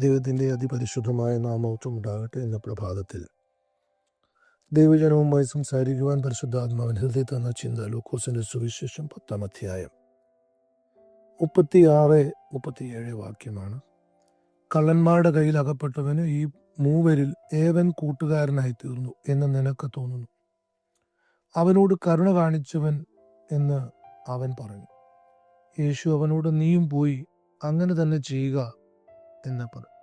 ദൈവത്തിന്റെ അതിപരിശുദ്ധമായ നാമത്വം ഉണ്ടാകട്ടെ എന്ന പ്രഭാതത്തിൽ. ദൈവജനവുമായി സംസാരിക്കുവാൻ പരിശുദ്ധാത്മാവൻ ഹൃദയ തന്ന ചിന്ത ലൂക്കോസിന്റെ സുവിശേഷം പത്താം അധ്യായം. മുപ്പത്തിയാറ് മുപ്പത്തിയേഴ് വാക്യമാണ്. കള്ളന്മാരുടെ കയ്യിൽ അകപ്പെട്ടവന് ഈ മൂവരിൽ ഏവൻ കൂട്ടുകാരനായി തീർന്നു എന്ന് നിനക്ക് തോന്നുന്നു. അവനോട് കരുണ കാണിച്ചവൻ എന്ന് അവൻ പറഞ്ഞു. യേശു അവനോട് നീയും പോയി അങ്ങനെ തന്നെ ചെയ്യുക. എന്ന് പറഞ്ഞു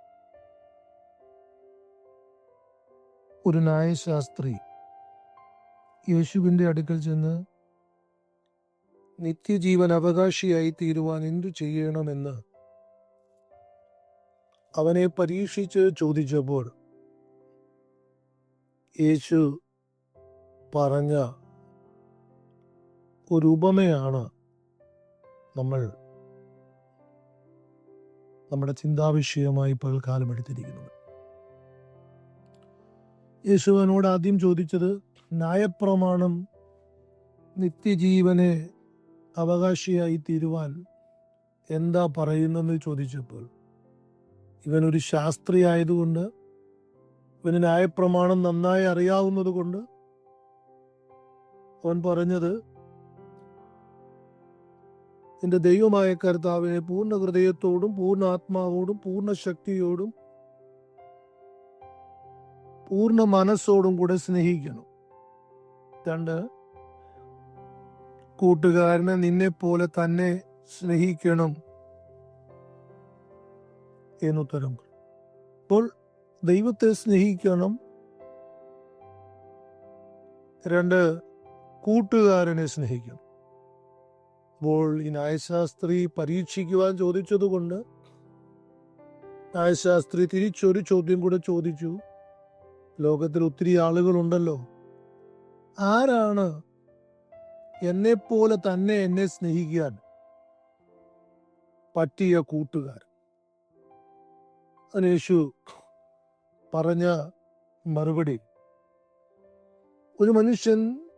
ഒരു ന്യായശാസ്ത്രി യേശുവിന്റെ അടുക്കൽ ചെന്ന് നിത്യജീവൻ അവകാശിയായി തീരുവാൻ എന്തു ചെയ്യണമെന്ന്? അവനെ പരീക്ഷിച്ച് ചോദിച്ചപ്പോൾ യേശു പറഞ്ഞ ഒരു ഉപമയാണ് നമ്മൾ നമ്മുടെ ചിന്താവിഷയമായി പകൽക്കാലം എടുത്തിരിക്കുന്നത്. യേശുവിനോട് ആദ്യം ചോദിച്ചത് ന്യായപ്രമാണം നിത്യജീവനെ അവകാശിയായി തീരുവാൻ എന്താ പറയുന്നെന്ന് ചോദിച്ചപ്പോൾ ഇവനൊരു ശാസ്ത്രി ആയതുകൊണ്ട് ഇവന് ന്യായപ്രമാണം നന്നായി അറിയാവുന്നത് കൊണ്ട് അവൻ പറഞ്ഞത് നിന്റെ ദൈവമായ കർത്താവിനെ പൂർണ ഹൃദയത്തോടും പൂർണ ആത്മാവോടും പൂർണ ശക്തിയോടും പൂർണ മനസ്സോടും കൂടെ സ്നേഹിക്കണം രണ്ട് കൂട്ടുകാരനെ നിന്നെ പോലെ തന്നെ സ്നേഹിക്കണം എന്നുത്തരം. അപ്പോൾ ദൈവത്തെ സ്നേഹിക്കണം. രണ്ട് കൂട്ടുകാരനെ സ്നേഹിക്കണം. അപ്പോൾ ഈ ന്യായശാസ്ത്രി പരീക്ഷിക്കുവാൻ ചോദിച്ചതുകൊണ്ട് ന്യായശാസ്ത്രി തിരിച്ചൊരു ചോദ്യം കൂടെ ചോദിച്ചു. ലോകത്തിൽ ഒത്തിരി ആളുകളുണ്ടല്ലോ. ആരാണ് എന്നെ പോലെ തന്നെ എന്നെ സ്നേഹിക്കാൻ പറ്റിയ കൂട്ടുകാർ? അനേഷു പറഞ്ഞ മറുപടി. ഒരു മനുഷ്യൻ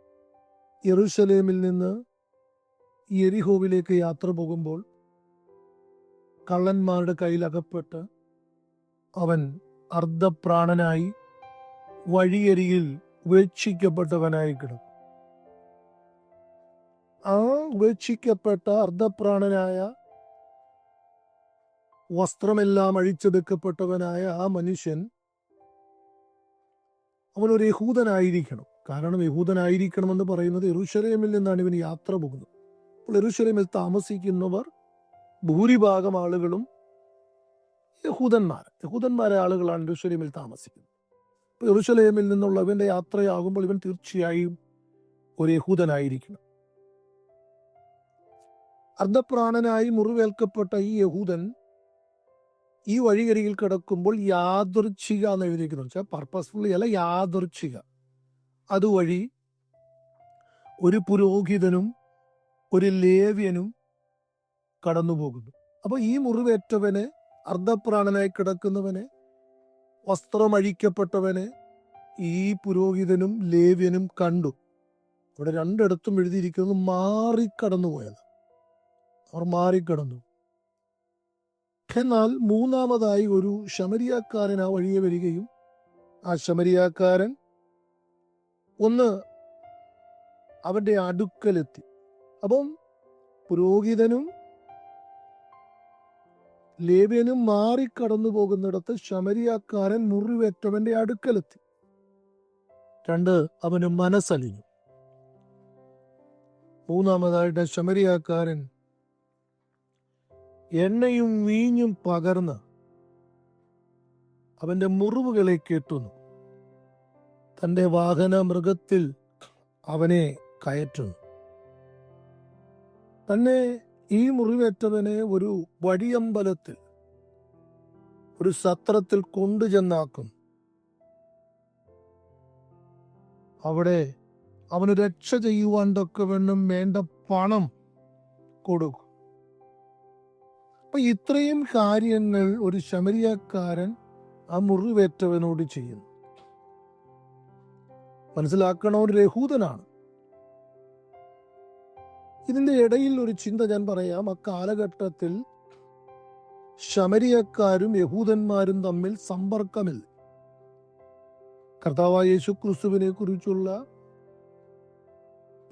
യെറൂശലേമിൽ നിന്ന് യെരിഹോവിലേക്ക് യാത്ര പോകുമ്പോൾ കള്ളന്മാരുടെ കയ്യിലകപ്പെട്ട് അവൻ അർദ്ധപ്രാണനായി വഴിയരിയിൽ ഉപേക്ഷിക്കപ്പെട്ടവനായി കിടക്കും. ആ ഉപേക്ഷിക്കപ്പെട്ട അർദ്ധപ്രാണനായ വസ്ത്രമെല്ലാം അഴിച്ചെടുക്കപ്പെട്ടവനായ ആ മനുഷ്യൻ അവനൊരു യഹൂദനായിരിക്കണം. കാരണം യഹൂദനായിരിക്കണമെന്ന് പറയുന്നത് എറുശലേമിൽ നിന്നാണ് ഇവൻ യാത്ര പോകുന്നത്. എറുശലേമിൽ താമസിക്കുന്നവർ ഭൂരിഭാഗം ആളുകളും യഹൂദന്മാർ. യഹൂദന്മാരെ ആളുകളാണ് എറുശലേമിൽ താമസിക്കുന്നത്. അപ്പോൾ എറുശലേമിൽ നിന്നുള്ള ഇവന്റെ യാത്രയാകുമ്പോൾ ഇവൻ തീർച്ചയായും ഒരു യഹൂദനായിരിക്കണം. അർദ്ധപ്രാണനായി മുറിവേൽക്കപ്പെട്ട ഈ യഹൂദൻ ഈ വഴിയരികിൽ കിടക്കുമ്പോൾ യാദൃച്ഛിക എന്ന് എഴുതിയിരിക്കുന്നു. വെച്ചാൽ പർപ്പസ്ഫുള്ളി അല്ല യാദൃച്ഛിക. അതുവഴി ഒരു പുരോഹിതനും ഒരു ലേവ്യനും കടന്നുപോകുന്നു. അപ്പൊ ഈ മുറിവേറ്റവന് അർദ്ധപ്രാണനായി കിടക്കുന്നവന് വസ്ത്രമഴിക്കപ്പെട്ടവന് ഈ പുരോഹിതനും ലേവ്യനും കണ്ടു. ഇവിടെ രണ്ടിടത്തും എഴുതിയിരിക്കുന്നത് മാറിക്കടന്നുപോയത് അവർ മാറിക്കടന്നു. എന്നാൽ മൂന്നാമതായി ഒരു ശമരിയാക്കാരൻ ആ വഴിയെ വരികയും ആ ശമരിയാക്കാരൻ ഒന്ന് അവന്റെ അടുക്കലെത്തി. അപ്പം പുരോഹിതനും ലേവ്യനും മാറിക്കടന്നു പോകുന്നിടത്ത് ശമരിയാക്കാരൻ മുറിവേറ്റവന്റെ അടുക്കലെത്തി. രണ്ട് അവന് മനസ്സലിഞ്ഞു. മൂന്നാമതായിട്ട് ശമരിയാക്കാരൻ എണ്ണയും വീഞ്ഞും പകർന്ന് അവന്റെ മുറിവുകളെ കെട്ടുന്നു. തന്റെ വാഹന മൃഗത്തിൽ അവനെ കയറ്റുന്നു. തന്നെ ഈ മുറിവേറ്റവനെ ഒരു വഴിയമ്പലത്തിൽ ഒരു സത്രത്തിൽ കൊണ്ടുചെന്നാക്കും അവിടെ അവന് രക്ഷ ചെയ്യുവാൻ തൊക്കവണ്ണം വേണ്ട പണം കൊടുക്കും. അപ്പൊ ഇത്രയും കാര്യങ്ങൾ ഒരു ശമരിയക്കാരൻ ആ മുറിവേറ്റവനോട് ചെയ്യുന്നു. മനസ്സിലാക്കണ? ഒരു രഹൂതനാണ്. ഇതിന്റെ ഇടയിൽ ഒരു ചിന്ത ഞാൻ പറയാം. ആ കാലഘട്ടത്തിൽ ശമരിയക്കാരും യഹൂദന്മാരും തമ്മിൽ സമ്പർക്കമില്ല. കർത്താവായ യേശു ക്രിസ്തുവിനെ കുറിച്ചുള്ള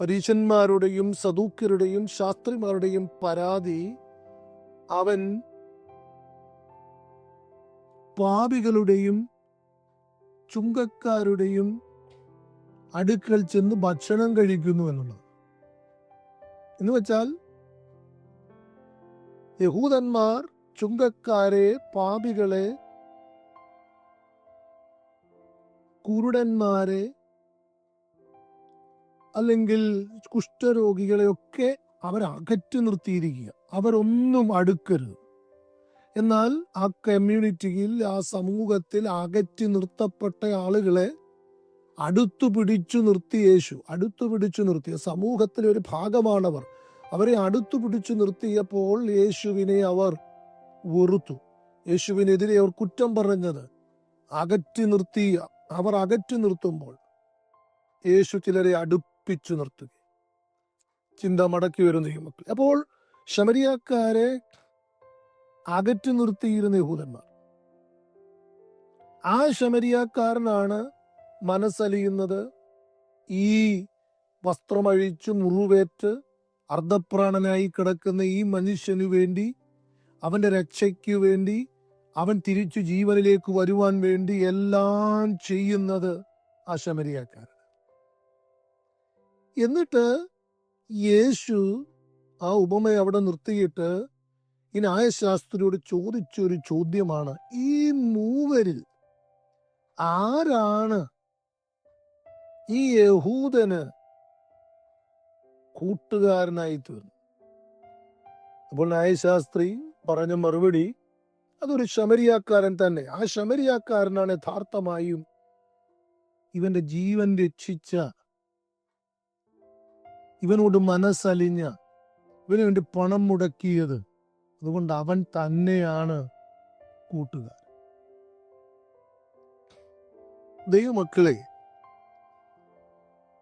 പരീശന്മാരുടെയും സദൂക്യരുടെയും ശാസ്ത്രിമാരുടെയും പരാതി അവൻ പാപികളുടെയും ചുങ്കക്കാരുടെയും അടുക്കൽ ചെന്ന് ഭക്ഷണം കഴിക്കുന്നു എന്നുള്ളത് എന്ന് വെച്ചാൽ യഹൂദന്മാർ ചുങ്കക്കാരെ പാപികളെ കുരുടന്മാരെ അല്ലെങ്കിൽ കുഷ്ഠരോഗികളെയൊക്കെ അവർ അകറ്റി നിർത്തിയിരിക്കുക. അവരൊന്നും അടുക്കരുത്. എന്നാൽ ആ കമ്മ്യൂണിറ്റിയിൽ ആ സമൂഹത്തിൽ അകറ്റി നിർത്തപ്പെട്ട ആളുകളെ അടുത്തു പിടിച്ചു നിർത്തി യേശു അടുത്തു പിടിച്ചു നിർത്തിയ സമൂഹത്തിലെ ഒരു ഭാഗമാണവർ. അവരെ അടുത്തു പിടിച്ചു നിർത്തിയപ്പോൾ യേശുവിനെ അവർ വെറുത്തു. യേശുവിനെതിരെ അവർ കുറ്റം പറഞ്ഞത് അകറ്റി നിർത്തി അവർ അകറ്റി നിർത്തുമ്പോൾ യേശു ചിലരെ അടുപ്പിച്ചു നിർത്തുക ചിന്ത മടക്കി വരുന്ന മക്കൾ. അപ്പോൾ ശമരിയാക്കാരെ അകറ്റി നിർത്തിയിരുന്ന യഹൂദന്മാർ. ആ ശമരിയാക്കാരനാണ് മനസ്സലിയുന്നത് ഈ വസ്ത്രമഴിച്ചു മുറിവേറ്റ് അർദ്ധപ്രാണനായി കിടക്കുന്ന ഈ മനുഷ്യനു വേണ്ടി അവന്റെ രക്ഷയ്ക്കു വേണ്ടി അവൻ തിരിച്ചു ജീവനിലേക്ക് വരുവാൻ വേണ്ടി എല്ലാം ചെയ്യുന്നത് ആ എന്നിട്ട് യേശു ആ ഉപമയെ അവിടെ നിർത്തിയിട്ട് ഈ ന്യായശാസ്ത്രിയോട് ചോദിച്ചൊരു ചോദ്യമാണ് ഈ മൂവരിൽ ആരാണ് ഈ യഹൂദന് കൂട്ടുകാരനായി തീർന്നു അപ്പോൾ ന്യായശാസ്ത്രി പറഞ്ഞ മറുപടി അതൊരു ശമരിയാക്കാരൻ തന്നെ. ആ ശമരിയാക്കാരനാണ് യഥാർത്ഥമായും ഇവന്റെ ജീവൻ രക്ഷിച്ച ഇവനോട് മനസ്സലിഞ്ഞ ഇവന് വേണ്ടി പണം മുടക്കിയത്. അതുകൊണ്ട് അവൻ തന്നെയാണ് കൂട്ടുകാരൻ. ദൈവമക്കളെ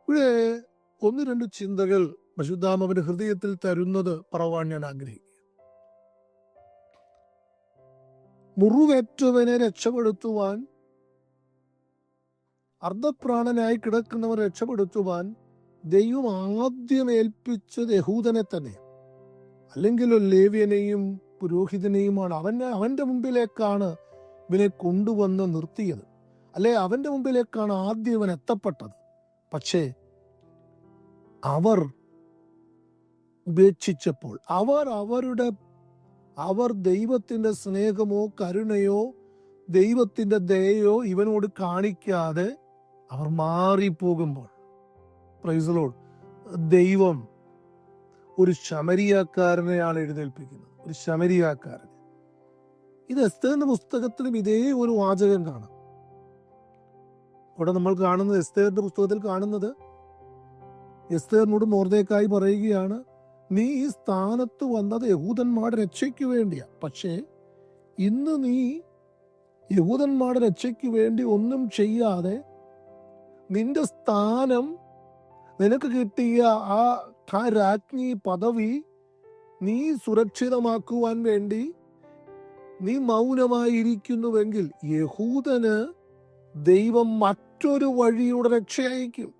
ഇവിടെ ഒന്ന് രണ്ട് ചിന്തകൾ പശുദ്ധാമവന്റെ ഹൃദയത്തിൽ തരുന്നത് പറവാൻ ഞാൻ ആഗ്രഹിക്കുക മുറിവേറ്റവനെ രക്ഷപ്പെടുത്തുവാൻ അർദ്ധപ്രാണനായി കിടക്കുന്നവർ രക്ഷപ്പെടുത്തുവാൻ ദൈവം ആദ്യം ഏൽപ്പിച്ചത് യഹൂദനെ തന്നെ. അല്ലെങ്കിൽ ലേവ്യനെയും പുരോഹിതനെയുമാണ് അവനെ അവന്റെ മുമ്പിലേക്കാണ് ഇവനെ കൊണ്ടുവന്ന് നിർത്തിയത്. അല്ലെ അവന്റെ മുമ്പിലേക്കാണ് ആദ്യം ഇവൻ എത്തപ്പെട്ടത്. പക്ഷേ അവർ ഉപേക്ഷിച്ചപ്പോൾ അവർ അവരുടെ അവർ ദൈവത്തിന്റെ സ്നേഹമോ കരുണയോ ദൈവത്തിന്റെ ദയയോ ഇവനോട് കാണിക്കാതെ അവർ മാറിപ്പോകുമ്പോൾ പ്രൈസലോട് ദൈവം ഒരു ശമരിയാക്കാരനെയാണ് എഴുന്നേൽപ്പിക്കുന്നത്. ഒരു ശമരിയാക്കാരൻ ഇത് എസ്തേറിന്റെ പുസ്തകത്തിലും ഇതേ ഒരു വാചകം കാണാം. ഇവിടെ നമ്മൾ കാണുന്നത് എസ്തേറിന്റെ പുസ്തകത്തിൽ കാണുന്നത്. എസ്തേറിനോട് മോർദേക്കായി പറയുകയാണ് നീ ഈ സ്ഥാനത്ത് വന്നത് യഹൂദന്മാരുടെ രക്ഷയ്ക്ക് വേണ്ടിയാ. പക്ഷേ ഇന്ന് നീ യഹൂദന്മാരുടെ രക്ഷയ്ക്ക് വേണ്ടി ഒന്നും ചെയ്യാതെ നിന്റെ സ്ഥാനം നിനക്ക് കിട്ടിയ ആ രാജ്ഞി പദവി നീ സുരക്ഷിതമാക്കുവാൻ വേണ്ടി നീ മൗനമായിരിക്കുന്നുവെങ്കിൽ യഹൂദന് ദൈവം മറ്റൊരു വഴിയുടെ രക്ഷ അയക്കും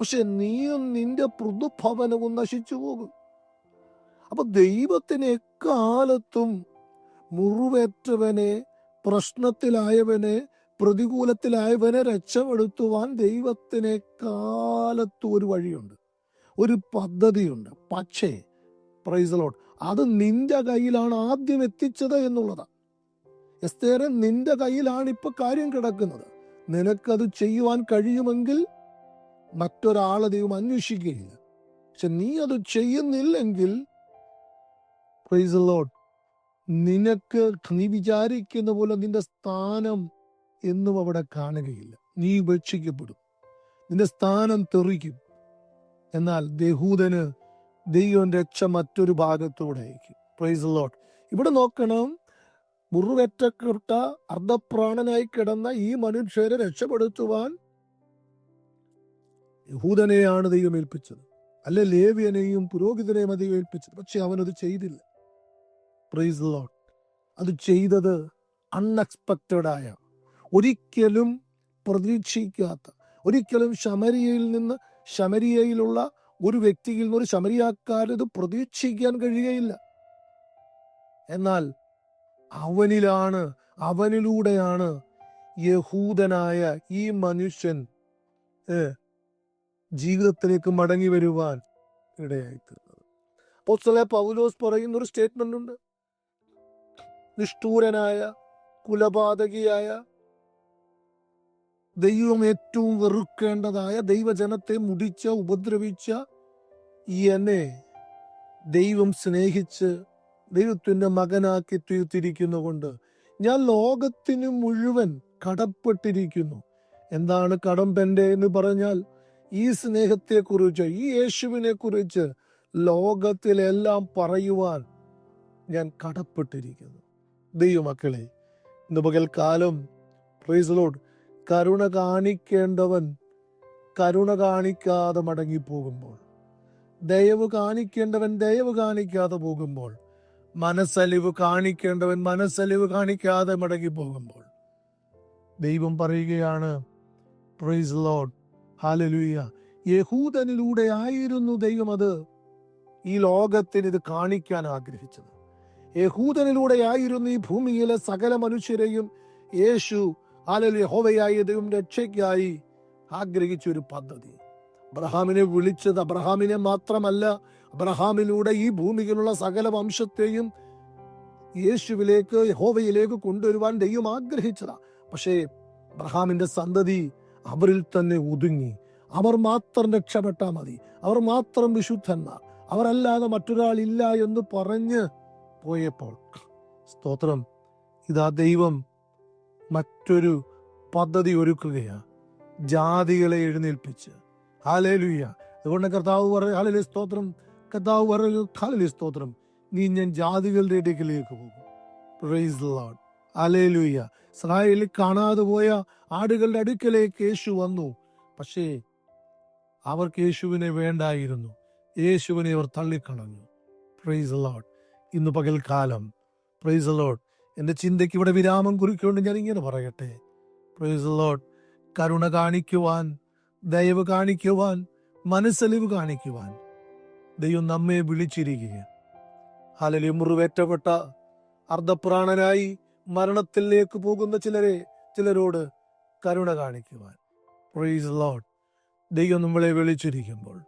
പക്ഷെ നീയും നിന്റെ പൃഥുഭവനവും നശിച്ചു പോകും. അപ്പൊ ദൈവത്തിന് എക്കാലത്തും മുറിവേറ്റവനെ പ്രശ്നത്തിലായവനെ പ്രതികൂലത്തിലായവനെ രക്ഷപ്പെടുത്തുവാൻ ദൈവത്തിന് കാലത്തും ഒരു വഴിയുണ്ട്. ഒരു പദ്ധതിയുണ്ട്. പക്ഷേ പ്രൈസലോട്ട് അത് നിന്റെ കയ്യിലാണ് ആദ്യം എത്തിച്ചത് എന്നുള്ളതാണ് എസ്തേറെ നിന്റെ കയ്യിലാണ് ഇപ്പൊ കാര്യം കിടക്കുന്നത്. നിനക്കത് ചെയ്യുവാൻ കഴിയുമെങ്കിൽ മറ്റൊരാളെ ദൈവം അന്വേഷിക്കുകയില്ല. പക്ഷെ നീ അത് ചെയ്യുന്നില്ലെങ്കിൽ നിനക്ക് നീ വിചാരിക്കുന്ന പോലെ നിന്റെ സ്ഥാനം എന്നും അവിടെ കാണുകയില്ല. നീ ഉപേക്ഷിക്കപ്പെടും. നിന്റെ സ്ഥാനം തെറിക്കും. എന്നാൽ ദഹൂദന് ദൈവം രക്ഷ മറ്റൊരു ഭാഗത്തൂടെ അയക്കും ഇവിടെ നോക്കണം മുറിവേറ്റപ്പെട്ട അർദ്ധപ്രാണനായി കിടന്ന ഈ മനുഷ്യരെ രക്ഷപ്പെടുത്തുവാൻ യഹൂദനെയാണ് ദൈവം ഏൽപ്പിച്ചത്. അല്ലെ ലേവിയനെയും പുരോഹിതനെയും അത് ഏൽപ്പിച്ചത്. പക്ഷെ അവനത് ചെയ്തില്ല. പ്രൈസ് ലോട്ട് അത് ചെയ്തത് അൺഎക്സ്പെക്റ്റഡായ ഒരിക്കലും പ്രതീക്ഷിക്കാത്ത ഒരിക്കലും ശമരിയയിൽ നിന്ന് ശമരിയയിലുള്ള ഒരു വ്യക്തിയിൽ നിന്ന് ഒരു ശമരിയാക്കാരത് പ്രതീക്ഷിക്കാൻ കഴിയുകയില്ല. എന്നാൽ അവനിലാണ് അവനിലൂടെയാണ് യഹൂദനായ ഈ മനുഷ്യൻ ജീവിതത്തിലേക്ക് മടങ്ങി വരുവാൻ ഇടയായി തീർന്നത് അപ്പോസ്തലനായ പൗലോസ് പറയുന്ന ഒരു സ്റ്റേറ്റ്മെന്റ് ഉണ്ട് നിഷ്ഠൂരനായ കുലപാതകിയായ ദൈവം ഏറ്റവും വെറുക്കേണ്ടതായ ദൈവജനത്തെ മുടിച്ച ഉപദ്രവിച്ച എന്നെ ദൈവം സ്നേഹിച്ച് ദൈവത്തിന്റെ മകനാക്കി തീർത്തിരിക്കുന്നു കൊണ്ട് ഞാൻ ലോകത്തിന് മുഴുവൻ കടപ്പെട്ടിരിക്കുന്നു. എന്താണ് കടമ്പന്റെ എന്ന് പറഞ്ഞാൽ ഈ സ്നേഹത്തെ കുറിച്ച് ഈ യേശുവിനെ കുറിച്ച് ലോകത്തിലെല്ലാം പറയുവാൻ ഞാൻ കടപ്പെട്ടിരിക്കുന്നു. ദൈവമക്കളെ ഇന്ന് പകൽക്കാലം പ്രീസലോഡ് കരുണ കാണിക്കേണ്ടവൻ കരുണ കാണിക്കാതെ മടങ്ങിപ്പോകുമ്പോൾ ദയവ് കാണിക്കേണ്ടവൻ ദയവ് കാണിക്കാതെ പോകുമ്പോൾ മനസ്സലിവ് കാണിക്കേണ്ടവൻ മനസ്സലിവ് കാണിക്കാതെ മടങ്ങി പോകുമ്പോൾ ദൈവം പറയുകയാണ് പ്രൈസ് ലോഡ് ഹാലലുയ്യ യഹൂദനിലൂടെ ആയിരുന്നു ദൈവം അത്. ഈ ലോകത്തിന് ഇത് കാണിക്കാൻ ആഗ്രഹിച്ചത്. യഹൂദനിലൂടെ ആയിരുന്നു ഈ ഭൂമിയിലെ സകല മനുഷ്യരെയും യേശു യഹോവയായ ദൈവം രക്ഷയ്ക്കായി ആഗ്രഹിച്ച ഒരു പദ്ധതി. അബ്രഹാമിനെ വിളിച്ചത് അബ്രഹാമിനെ മാത്രമല്ല അബ്രഹാമിലൂടെ ഈ ഭൂമിയിലുള്ള സകല വംശത്തെയും യേശുവിലേക്ക് ഹോവയിലേക്ക് കൊണ്ടുവരുവാൻ ദൈവം ആഗ്രഹിച്ചതാ. പക്ഷേ അബ്രഹാമിന്റെ സന്തതി അവരിൽ തന്നെ ഒതുങ്ങി. അവർ മാത്രം രക്ഷപ്പെട്ടാൽ മതി. അവർ മാത്രം വിശുദ്ധന്മാർ. അവരല്ലാതെ മറ്റൊരാളില്ല എന്ന് പറഞ്ഞ് പോയപ്പോൾ സ്തോത്രം ഇതാ ദൈവം മറ്റൊരു പദ്ധതി ഒരുക്കുകയാണ് ജാതികളെ എഴുന്നേൽപ്പിച്ച്. ഹാലേലുയ്യ അതുകൊണ്ട് കർത്താവ് പറയും ഹാലേലു സ്തോത്രം. പറഞ്ഞു ഹാലലി സ്തോത്രം. നീ ഞാൻ ജാതികളുടെ ഇടയ്ക്കിലേക്ക് പോകും. പ്രൈസ് ലോഡ് കാണാതെ പോയ ആടുകളുടെ അടുക്കലേക്ക് യേശു വന്നു. പക്ഷേ അവർക്ക് യേശുവിനെ വേണ്ടായിരുന്നു. യേശുവിനെ അവർ തള്ളിക്കളഞ്ഞു. പ്രൈസ് ലോഡ് ഇന്ന് പകൽക്കാലം. പ്രൈസ് ലോഡ് എന്റെ ചിന്തയ്ക്ക് ഇവിടെ വിരാമം കുറിക്കൊണ്ട് ഞാൻ ഇങ്ങനെ പറയട്ടെ. പ്രൈസ് ലോഡ് കരുണ കാണിക്കുവാൻ ദയവ് കാണിക്കുവാൻ മനസ്സലിവ് കാണിക്കുവാൻ. ദൈവം നമ്മെ വിളിച്ചിരിക്കുക ഹാലലി മുറിവേറ്റപ്പെട്ട അർദ്ധപ്രാണനായി മരണത്തിലേക്ക് പോകുന്ന ചിലരെ ചിലരോട് കരുണ കാണിക്കുവാൻ. പ്രൈസ് ലോഡ് ദൈവം നമ്മളെ വിളിച്ചിരിക്കുമ്പോൾ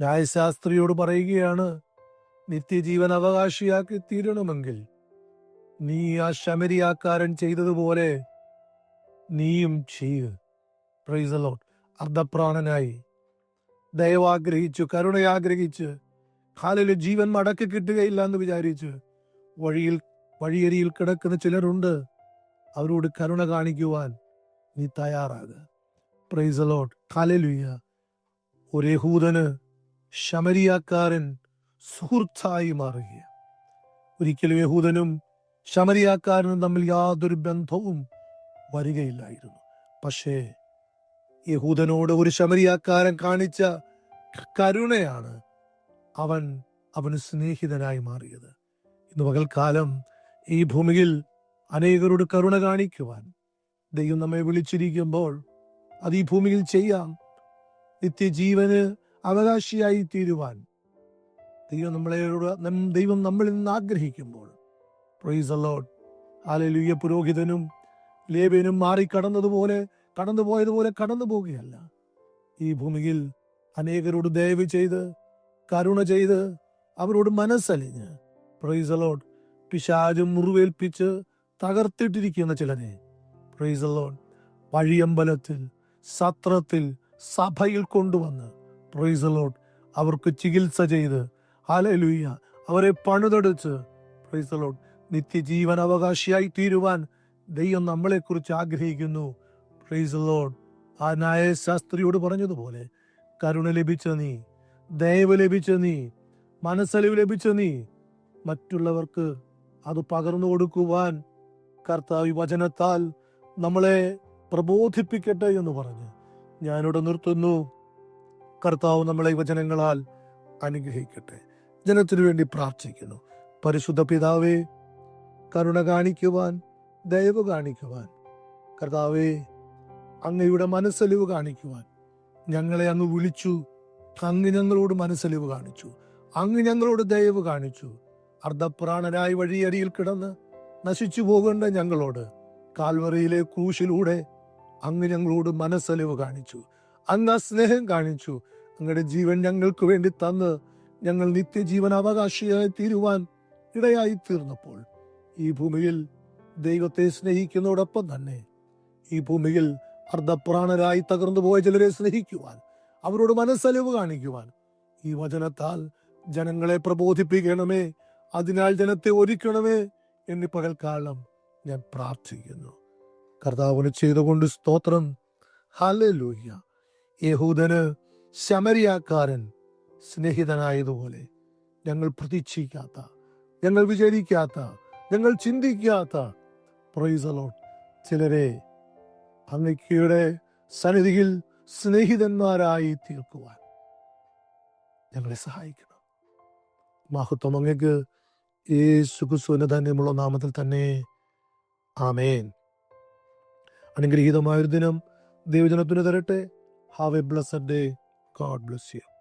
ന്യായശാസ്ത്രിയോട് പറയുകയാണ് നിത്യജീവൻ അവകാശിയാക്കി തീരണമെങ്കിൽ നീ ആ ശമരിയാക്കാരൻ ചെയ്തതുപോലെ നീയും ചെയ്യുക പ്രൈസ് ലോഡ് അർദ്ധപ്രാണനായി ദയവാഗ്രഹിച്ചു കരുണയാഗ്രഹിച്ച് കാലിൽ ജീവൻ മടക്കി കിട്ടുകയില്ല എന്ന് വിചാരിച്ച്. വഴിയിൽ വഴിയരിയിൽ കിടക്കുന്ന ചിലരുണ്ട്. അവരോട് കരുണ കാണിക്കുവാൻ നീ തയ്യാറാകുക പ്രൈസ് കാലലുയ്യ ഒരു യഹൂദന് ശമരിയാക്കാരൻ സുഹൃത്തായി മാറുക ഒരിക്കലും യഹൂദനും ശമരിയാക്കാരനും തമ്മിൽ യാതൊരു ബന്ധവും വരികയില്ലായിരുന്നു. പക്ഷേ യഹൂദനോട് ഒരു ശമരിയാക്കാരൻ കാണിച്ച കരുണയാണ് അവൻ അവന് സ്നേഹിതനായി മാറിയത്. ഇന്ന് പകൽക്കാലം ഈ ഭൂമിയിൽ അനേകരോട് കരുണ കാണിക്കുവാൻ ദൈവം നമ്മെ വിളിച്ചിരിക്കുമ്പോൾ അത് ഈ ഭൂമിയിൽ ചെയ്യാം. നിത്യജീവന് അവകാശിയായി തീരുവാൻ ദൈവം നമ്മളോട് ദൈവം നമ്മളിൽ നിന്ന് ആഗ്രഹിക്കുമ്പോൾ പ്രൈസ് അലോട്ട് ആലലുയ്യ പുരോഹിതനും ലേബനും മാറി കടന്നതുപോലെ കടന്നുപോയതുപോലെ കടന്നു പോവുകയല്ല ഈ ഭൂമിയിൽ അനേകരോട് ദയവ് ചെയ്ത് കരുണ ചെയ്ത് അവരോട് മനസ്സലിഞ്ഞ് പ്രൈസ് പിശാജ് മുറിവേൽപ്പിച്ച് തകർത്തിട്ടിരിക്കുന്ന ചിലനെ പ്രൈസ് അലോഡ് വഴിയമ്പലത്തിൽ സത്രത്തിൽ സഭയിൽ കൊണ്ടുവന്ന് പ്രൈസ് അലോഡ് അവർക്ക് ചികിത്സ ചെയ്ത് അലലുയ്യ അവരെ പണിതെടുത്ത് പ്രൈസ് അലോഡ് നിത്യജീവൻ അവകാശിയായി തീരുവാൻ ദൈവം നമ്മളെക്കുറിച്ച് ആഗ്രഹിക്കുന്നു. പ്രൈസ് ലോഡ് ആ ന്യായശാസ്ത്രിയോട് പറഞ്ഞതുപോലെ കരുണ ലഭിച്ച നീ ദയവ് ലഭിച്ച നീ മനസ്സലിവ് ലഭിച്ച നീ മറ്റുള്ളവർക്ക് അത് പകർന്നു കൊടുക്കുവാൻ കർത്താവ് വചനത്താൽ നമ്മളെ പ്രബോധിപ്പിക്കട്ടെ എന്ന് പറഞ്ഞ് ഞാനിവിടെ നിർത്തുന്നു. കർത്താവ് നമ്മളെ വചനങ്ങളാൽ അനുഗ്രഹിക്കട്ടെ. ജനത്തിനു വേണ്ടി പ്രാർത്ഥിക്കുന്നു. പരിശുദ്ധ പിതാവേ കരുണ കാണിക്കുവാൻ ദയവ് കാണിക്കുവാൻ കർത്താവേ അങ്ങയുടെ മനസ്സലിവ് കാണിക്കുവാൻ. ഞങ്ങളെ അങ്ങ് വിളിച്ചു. അങ്ങ് ഞങ്ങളോട് മനസ്സലിവ് കാണിച്ചു. അങ്ങ് ഞങ്ങളോട് ദയവ് കാണിച്ചു. അർദ്ധപ്രാണനായി വഴിയരിയിൽ കിടന്ന് നശിച്ചു പോകേണ്ട ഞങ്ങളോട് കാൽവറിയിലെ ക്രൂശിലൂടെ അങ്ങ് ഞങ്ങളോട് മനസ്സലിവ് കാണിച്ചു. അങ്ങ് ആ സ്നേഹം കാണിച്ചു. അങ്ങയുടെ ജീവൻ ഞങ്ങൾക്ക് വേണ്ടി തന്ന് ഞങ്ങൾ നിത്യജീവൻ അവകാശിയായി തീരുവാൻ ഇടയായി തീർന്നപ്പോൾ ഈ ഭൂമിയിൽ ദൈവത്തെ സ്നേഹിക്കുന്നതോടൊപ്പം തന്നെ ഈ ഭൂമിയിൽ അർദ്ധപ്രാണരായി തകർന്നു പോയ ചിലരെ സ്നേഹിക്കുവാൻ അവരോട് മനസ്സലിവ് കാണിക്കുവാൻ. ഈ വചനത്താൽ ജനങ്ങളെ പ്രബോധിപ്പിക്കണമേ അതിനാൽ ജനത്തെ ഒരുക്കണമേ എന്ന് പകൽക്കാലം ഞാൻ പ്രാർത്ഥിക്കുന്നു. കർത്താവിന് ചെയ്തുകൊണ്ട് സ്തോത്രം. ഹലൂഹ്യ യഹൂദന് ശമരിയാക്കാരൻ സ്നേഹിതനായതുപോലെ ഞങ്ങൾ പ്രതീക്ഷിക്കാത്ത ഞങ്ങൾ വിചാരിക്കാത്ത ഞങ്ങൾ ചിന്തിക്കാത്ത പ്രൈസലോട്ട് ചിലരെ അങ്ങയ്ക്കയുടെ സന്നിധിയിൽ സ്നേഹിതന്മാരായി തീർക്കുവാൻ ഞങ്ങളെ സഹായിക്കണം. മഹത്വം അങ്ങക്ക് ഈ ധന്യമുള്ള നാമത്തിൽ തന്നെ. ആമേൻ. അനുഗ്രഹീതമായൊരു ദിനം ദൈവജനത്തിന് തരട്ടെ. Have a blessed day God bless you